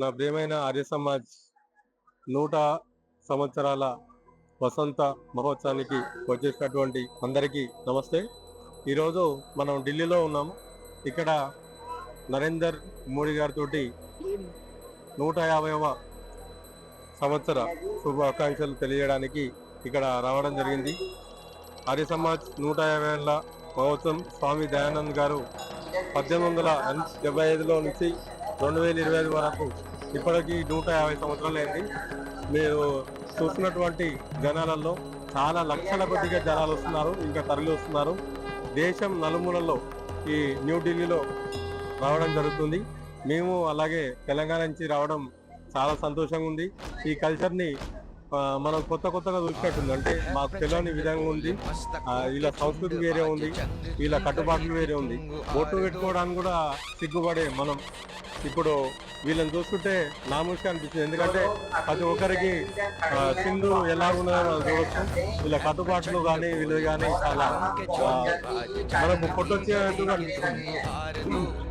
నా ప్రియమైన ఆర్య సమాజ్ నూట సంవత్సరాల వసంత మహోత్సవానికి వచ్చేసినటువంటి అందరికీ నమస్తే. ఈరోజు మనం ఢిల్లీలో ఉన్నాము. ఇక్కడ నరేందర్ మోడీ గారితో నూట యాభైవ సంవత్సర శుభాకాంక్షలు తెలియడానికి ఇక్కడ రావడం జరిగింది. ఆర్య సమాజ్ నూట యాభై ఏళ్ళ మహోత్సవం స్వామి దయానంద్ గారు పద్దెనిమిది వందల డెబ్బై ఐదులో నుంచి రెండు వేల ఇరవై ఐదు వరకు ఇప్పటికీ నూట యాభై సంవత్సరాలు అయింది. మీరు చూస్తున్నటువంటి జనాలలో చాలా లక్షల కొద్దిగా జనాలు వస్తున్నారు ఇంకా తరలి వస్తున్నారు. దేశం నలుమూలల్లో ఈ న్యూఢిల్లీలో రావడం జరుగుతుంది. మేము అలాగే తెలంగాణ నుంచి రావడం చాలా సంతోషంగా ఉంది. ఈ కల్చర్ని మనం కొత్త కొత్తగా చూసినట్టుంది. అంటే మాకు తెలియని విధంగా ఉంది. ఆ, వీళ్ళ సంస్కృతి వేరే ఉంది. వీళ్ళ కట్టుబాట్లు వేరే ఉంది. బొట్టు పెట్టుకోవడానికి కూడా సిగ్గుపడే మనం ఇప్పుడు వీళ్ళని చూస్తుంటే నామూషి అనిపిస్తుంది. ఎందుకంటే ప్రతి ఒక్కరికి సింధు ఎలా ఉన్నదో మనం చూడొచ్చు. వీళ్ళ కట్టుబాట్లు కానీ వీళ్ళు కానీ చాలా మనకు పొట్టొచ్చేట్టుగా అనిపిస్తుంది.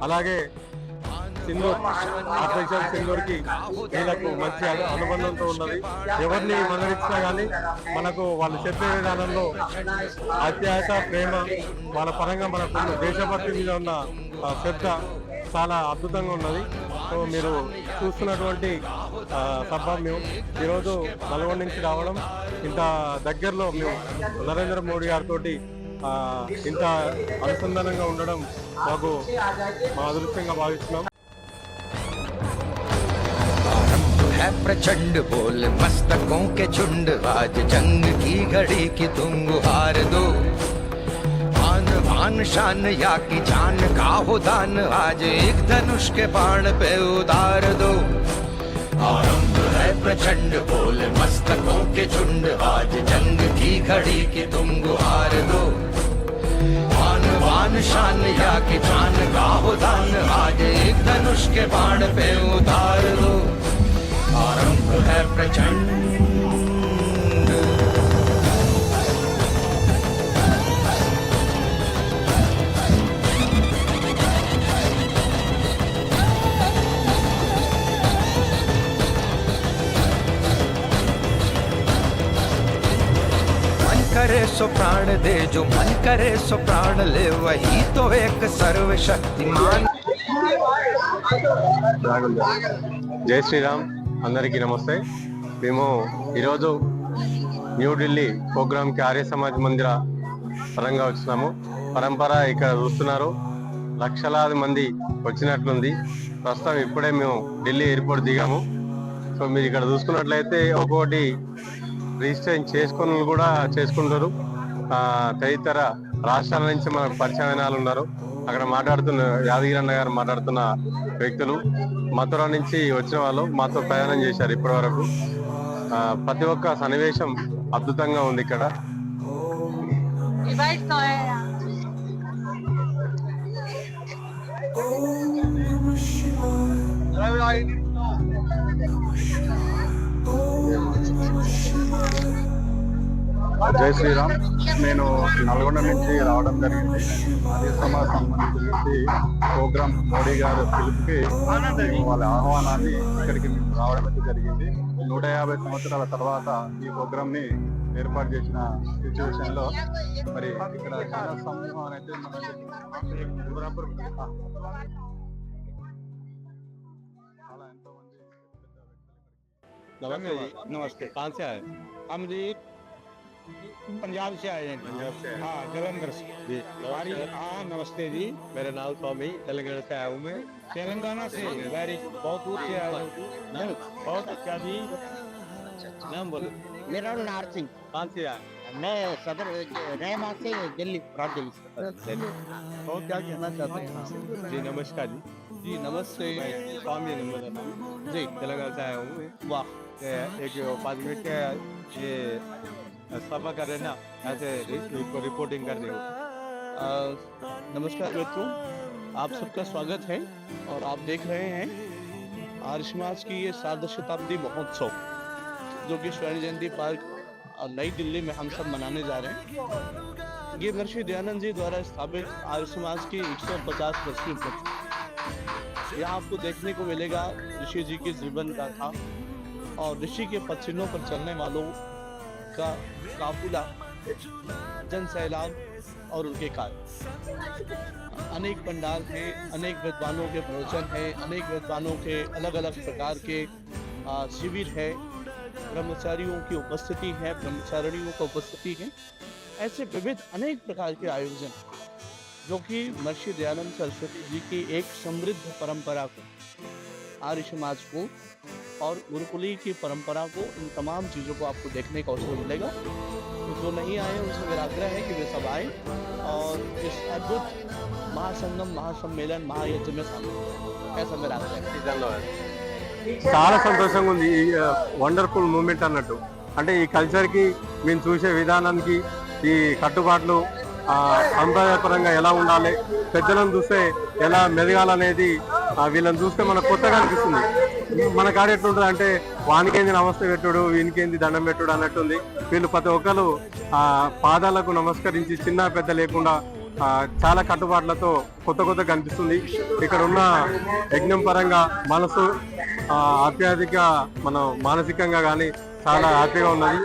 అలాగే సింధు ఆపరేషన్ సింధూర్కి వీళ్ళకు మంచి అనుబంధంతో ఉన్నది. ఎవరిని మందలించినా కానీ మనకు వాళ్ళు చెప్పే విధానంలో అత్యాశ ప్రేమ వాళ్ళ పరంగా మనకు దేశభక్తి మీద ఉన్న ఆ, శ్రద్ధ చాలా అద్భుతంగా ఉన్నది సో మీరు చూస్తున్నటువంటి ఆ, సభ మేము ఈరోజు నల్గొండ నుంచి రావడం ఇంత దగ్గరలో మేము నరేంద్ర మోడీ గారితో ఇంత అనుసంధానంగా ఉండడం మాకు మా అదృష్టంగా భావిస్తున్నాం है प्रचंड बोल मस्तकों के झुंड आज जंग की घड़ी की तुम हार दो आन शान या की जान का हो दान। आज एक धनुष के बाण पे उतार दो। आरंभ है प्रचंड, बोल मस्तकों के झुंड। आज जंग की घड़ी के तुम गुहार दो। आन, बान, शान या की जान का हो दान। आज एक धनुष के बाण पे उतार दो। आरंभ है प्रचंड सो प्राण दे जो मन करे सो प्राण ले वही तो एक सर्वशक्तिमान జై శ్రీరామ్ అందరికీ నమస్తే మేము ఈరోజు న్యూఢిల్లీ ప్రోగ్రామ్కి ఆర్య సమాజ్ మందిర పరంగా వచ్చినాము పరంపర ఇక్కడ చూస్తున్నారు లక్షలాది మంది వచ్చినట్లుంది ప్రస్తుతం ఇప్పుడే మేము ఢిల్లీ ఎయిర్పోర్ట్ దిగాము సో మీరు ఇక్కడ చూసుకున్నట్లయితే ఒక్కొక్కటి రిజిస్ట్రేషన్ చేసుకుని కూడా చేసుకుంటారు. ఆ, తదితర రాష్ట్రాల నుంచి మనకు వాళ్ళు ఉన్నారు. అక్కడ మాట్లాడుతున్న యాదగిరి అన్న గారు మాట్లాడుతున్న వ్యక్తులు మథుర నుంచి వచ్చిన వాళ్ళు మాతో ప్రయాణం చేశారు ఇప్పటి వరకు ఆ, ప్రతి ఒక్క సన్నివేశం అద్భుతంగా ఉంది ఇక్కడ. జై శ్రీరామ్ నేను నల్గొండ నుంచి రావడం జరిగింది ఆర్య సమాజ్ సంబంధించి ప్రోగ్రామ్ మోడీ గారు పిలుపుకి వాళ్ళ ఆహ్వానాన్ని ఇక్కడికి మేము రావడం అయితే జరిగింది నూట యాభై సంవత్సరాల తర్వాత ఈ ప్రోగ్రామ్ ని ఏర్పాటు చేసిన సిచ్యువేషన్ లో మరి ఇక్కడ చాలా సమూహం అయితే మనకి చాలా ఎంతో మంది నమస్తే नमस्ते कहाँ से आए हम जी पंजाब से आए हैं। हाँ। जलंधर से। जी हमारी हाँ नमस्ते जी। मेरा नाम स्वामी तेलंगाना से आया हूँ मैं। तेलंगाना से? वेरी बहुत दूर से आए हो। बहुत अच्छा जी। नाम बोलो। मेरा नाम नार सिंह। कहाँ से आए? मैं सदर रहमा से दिल्ली से। बहुत क्या कहना चाहते हैं? जी नमस्कार जी। जी नमस्ते। स्वामी नंबर जी तेलंगाना से आया हूँ वाह एक पाँच मिनट के ये सफ़ा कर रहे ना, ऐसे रिपोर्टिंग कर रहे हो। नमस्कार मित्रों आप सबका स्वागत है और आप देख रहे हैं आर्य समाज की ये सार्ध शताब्दी महोत्सव, जो कि स्वर्ण जयंती पार्क और नई दिल्ली में हम सब मनाने जा रहे हैं। ये महर्षि दयानंद जी द्वारा स्थापित आर्य समाज की 150 वर्षीय उपलब्धि यहाँ आपको देखने को मिलेगा, ऋषि जी के जीवन का था और ऋषि के पसीनों पर चलने वालों का काफिला जन सैलाब और उनके कार्य अनेक पंडाल है, अनेक विद्वानों के प्रवचन है, अनेक विद्वानों के अलग अलग प्रकार के शिविर है। ब्रह्मचारियों की उपस्थिति है, ब्रह्मचारिणियों की उपस्थिति है। ऐसे विविध अनेक प्रकार के आयोजन जो कि महर्षि दयानंद सरस्वती जी की एक समृद्ध परंपरा को, आर्य समाज को और गुरुकुली की परंपरा को इन तमाम चीज़ों को आपको देखने का अवसर मिलेगा तो जो नहीं आए उनसे मेरा आग्रह है कि वे सब आए और इस अद्भुत महासंगम महासम्मेलन महायज्ञ में शामिल हों। ऐसा मेरा आग्रह है చాలా సంతోషంగా ఉంది ఈ వండర్ఫుల్ మూమెంట్ అన్నట్టు అంటే ఈ కల్చర్ కి మేము చూసే విధానానికి ఈ కట్టుబాట్లు ఆ, సంప్రదాయపరంగా ఎలా ఉండాలి పెద్దలను చూస్తే ఎలా మెదగాలనేది ఆ, వీళ్ళని చూస్తే మనకు కొత్తగా అనిపిస్తుంది. మన కాడ ఎట్లుంటుంది అంటే వానికేంది నమస్తే పెట్టుడు వీనికేంది దండం పెట్టుడు అన్నట్టుంది. వీళ్ళు ప్రతి ఒక్కరు ఆ పాదాలకు నమస్కరించి చిన్న పెద్ద లేకుండా చాలా కట్టుబాట్లతో కొత్త కొత్త కనిపిస్తుంది. ఇక్కడ ఉన్న యజ్ఞం పరంగా మనసు ఆ, ఆప్యాయతగా మనం మానసికంగా కానీ చాలా హ్యాపీగా ఉన్నది.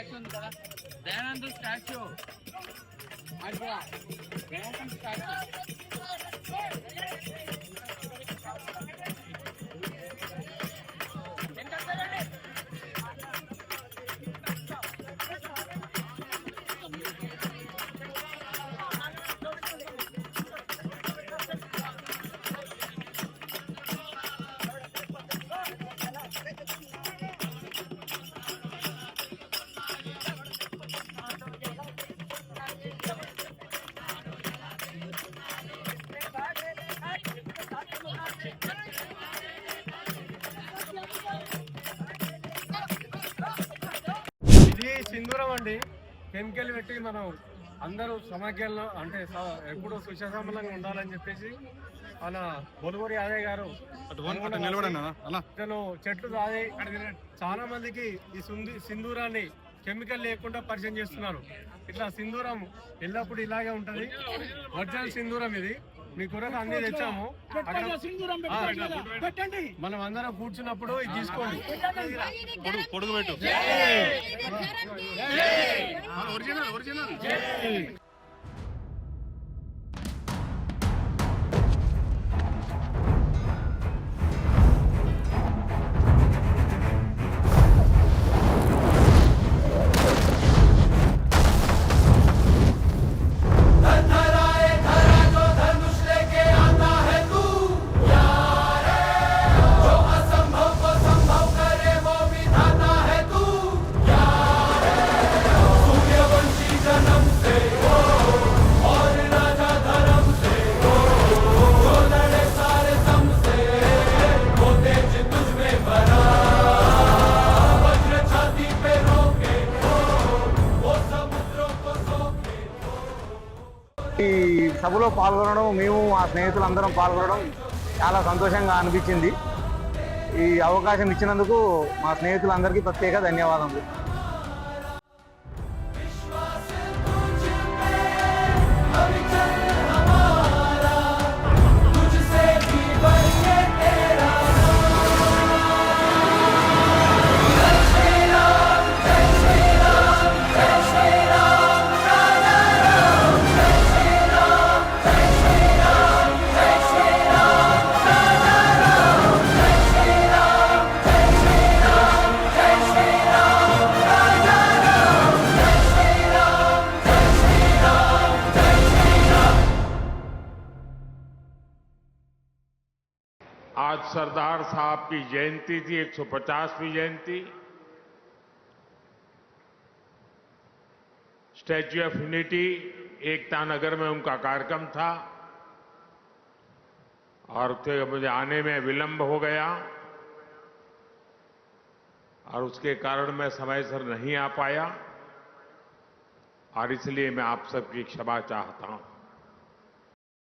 స్టాచ్యూ ఉంది కదా దయానంద స్టాచ్యూ అది దయానంద స్టాచ్యూ కెమికల్ పెట్టి మనం అందరూ సమాఖ్యలో అంటే ఎప్పుడూ సుశసంబలంగా ఉండాలని చెప్పేసి మన బొలుగురి యాదయ్య గారు ఇతను చెట్లు తాగి చాలా మందికి ఈ సుంది సింధూరాన్ని కెమికల్ లేకుండా పరిచయం చేస్తున్నారు. ఇట్లా సింధూరం ఎల్లప్పుడూ ఇలాగే ఉంటది. ఒరిజినల్ సింధూరం ఇది. మీ కొరకు అన్ని తెచ్చాము. అక్కడ- ఆ, మనం అందరం కూర్చున్నప్పుడు ఇది తీసుకోండి. పొడుగు పెట్టు. ఈ సభలో పాల్గొనడం మేము మా స్నేహితులందరం పాల్గొనడం చాలా సంతోషంగా అనిపించింది. ఈ అవకాశం ఇచ్చినందుకు మా స్నేహితులందరికీ ప్రత్యేక ధన్యవాదములు. सरदार साहब की जयंती थी 150वीं जयंती। Statue of unity Ekta Nagar में उनका कार्यक्रम था। और थे, मुझे आने में विलंब हो गया। और उसके कारण मैं समय सर नहीं आ पाया। और इसलिए मैं आप सबकी क्षमा चाहता हूँ।